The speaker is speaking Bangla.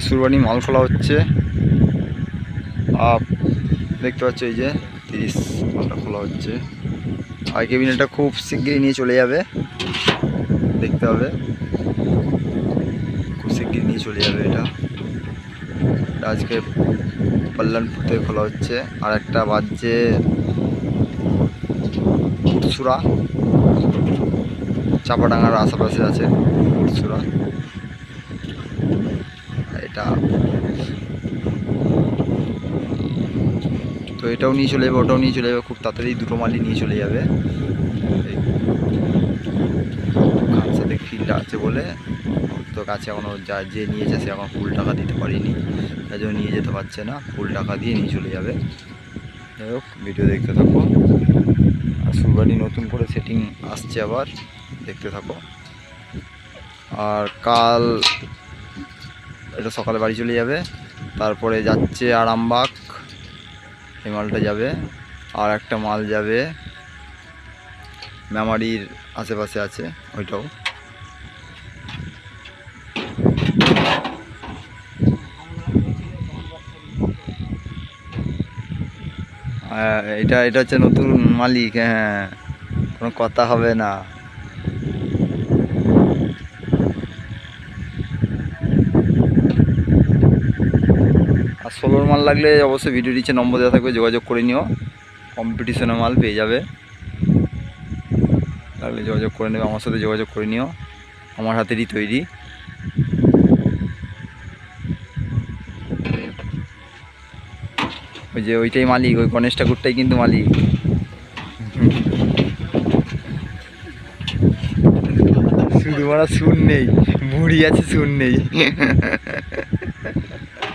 সুরবানি মাল খোলা হচ্ছে। আপ, দেখতে পাচ্ছ এই যে, তিরিশ মালটা খোলা হচ্ছে। আর কেবিনেটটা খুব শিগগিরই নিয়ে চলে যাবে। দেখতে হবে। খুব শিগগিরই নিয়ে চলে যাবে এটা। আজকে কল্যাণপুর থেকে খোলা হচ্ছে। আর একটা বাজছে উৎসুরা চাপাডাঙ্গার আশেপাশে আছে উৎসুরা তো এটাও নিয়ে চলে যাবে, ওটাও নিয়ে চলে যাবে, খুব তাড়াতাড়ি দুটো মালই নিয়ে চলে যাবে। এই খান সাথে ফিল্ড আছে বলে, তো কাছে এখনও যা যে নিয়েছে সে এখন ফুল টাকা দিতে পারিনি, তাই জন্য নিয়ে যেতে পারছে না ফুল টাকা দিয়ে নিয়ে চলে যাবে। যাই হোক ভিডিও দেখতে থাকো। আর সুরবানি নতুন করে সেটিং আসছে আবার, দেখতে থাকো। আর কাল এটা সকালে বাড়ি চলে যাবে। তারপরে যাচ্ছে আরামবাগ, এই মালটা যাবে। আর একটা মাল যাবে মেমারির আশেপাশে আছে, ওইটাও। এটা এটা হচ্ছে নতুন মালিক হ্যাঁ। কোনো কথা হবে না আর ষোলোর মাল লাগলে অবশ্যই ভিডিও নিচে নম্বর দেওয়া থাকবে, যোগাযোগ করে নিও। কম্পিটিশনের মাল পেয়ে যাবে। লাগলে যোগাযোগ করে নেবে, আমার সাথে যোগাযোগ করে নিও। আমার হাতেরই তৈরি। ওই যে ওইটাই মালিক, ওই গণেশ ঠাকুরটাই কিন্তু মালিক। শুধু মারা শুন নেই মুড়ি আছে শুন নেই।